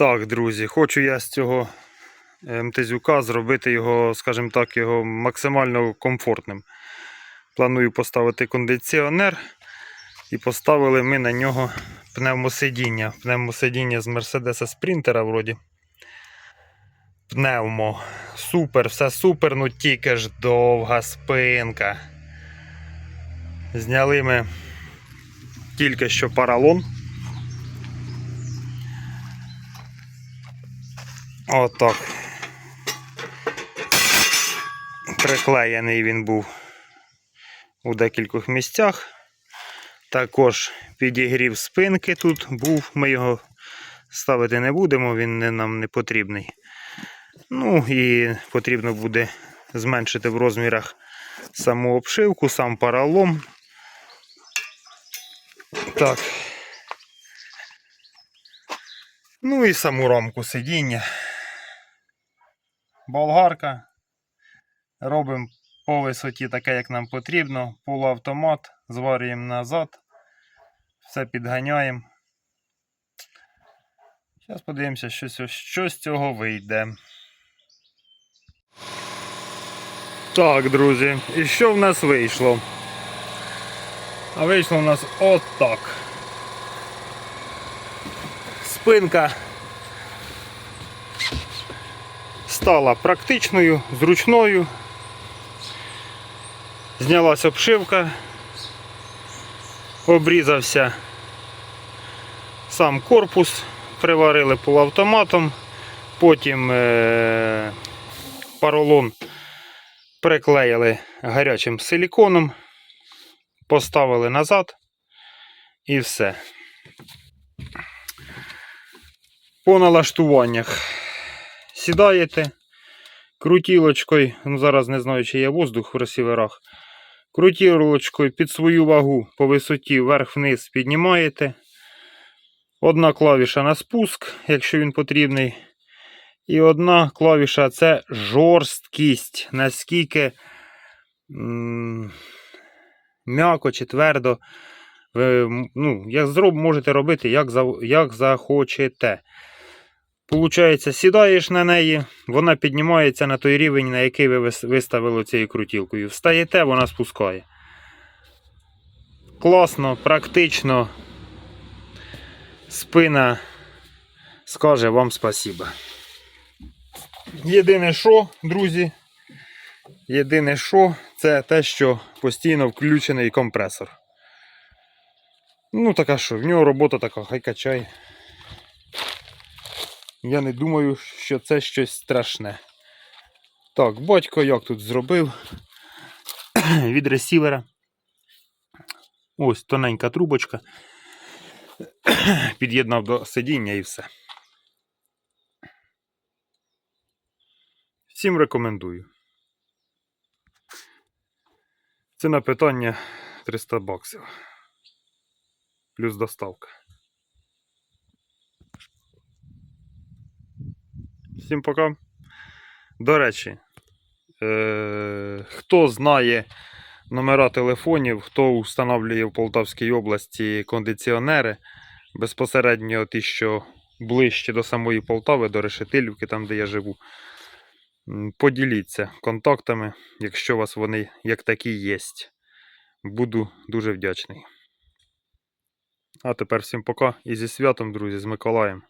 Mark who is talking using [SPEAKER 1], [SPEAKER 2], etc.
[SPEAKER 1] Так, друзі, хочу я з цього е, МТЗюка зробити його, скажімо так, його максимально комфортним. Планую поставити кондиціонер і поставили ми на нього пневмосидіння. Пневмосидіння з Мерседеса Спринтера вроді. Пневмо. Супер, все супер, ну тільки ж довга спинка. Зняли ми тільки що паралон. Отак. Приклеєний він був у декількох місцях. Також підігрів спинки тут був. Ми його ставити не будемо, він нам не потрібний. Ну і потрібно буде зменшити в розмірах саму обшивку, сам паралом. Так. Ну і саму рамку сидіння. Болгарка. Робимо по висоті таке, як нам потрібно. Полуавтомат, зварюємо назад. Все підганяємо. Зараз подивимося, що, що з цього вийде. Так, друзі, і що в нас вийшло? А вийшло в нас отак. Спинка стала практичною, зручною. Знялась обшивка, обрізався сам корпус, приварили полуавтоматом, потім е- поролон приклеїли гарячим силіконом, поставили назад і все. По налаштуваннях сідаєте крутілочкою, ну зараз не знаю, чи є воздух в ресіверах. Крутілочкою під свою вагу по висоті вверх-вниз піднімаєте. Одна клавіша на спуск, якщо він потрібний. І одна клавіша це жорсткість. Наскільки м'яко чи твердо. Ви, ну, як зроб можете робити, як, як захочете. Получається, сідаєш на неї, вона піднімається на той рівень, на який ви виставили цією крутілкою. Встаєте, вона спускає. Класно, практично. Спина скаже вам спасибо. Єдине що, друзі, єдине що, це те, що постійно включений компресор. Ну, така що, в нього робота така, хай качає. Я не думаю, що це щось страшне. Так, батько як тут зробив від ресівера. Ось тоненька трубочка. Під'єднав до сидіння і все. Всім рекомендую. Ціна питання 300 баксів. Плюс доставка. Всім пока. До речі, е- хто знає номера телефонів, хто встановлює в Полтавській області кондиціонери, безпосередньо ті, що ближче до самої Полтави, до Решетилівки, там де я живу. Поділіться контактами, якщо у вас вони як такі є. Буду дуже вдячний. А тепер всім пока і зі святом, друзі, з Миколаєм.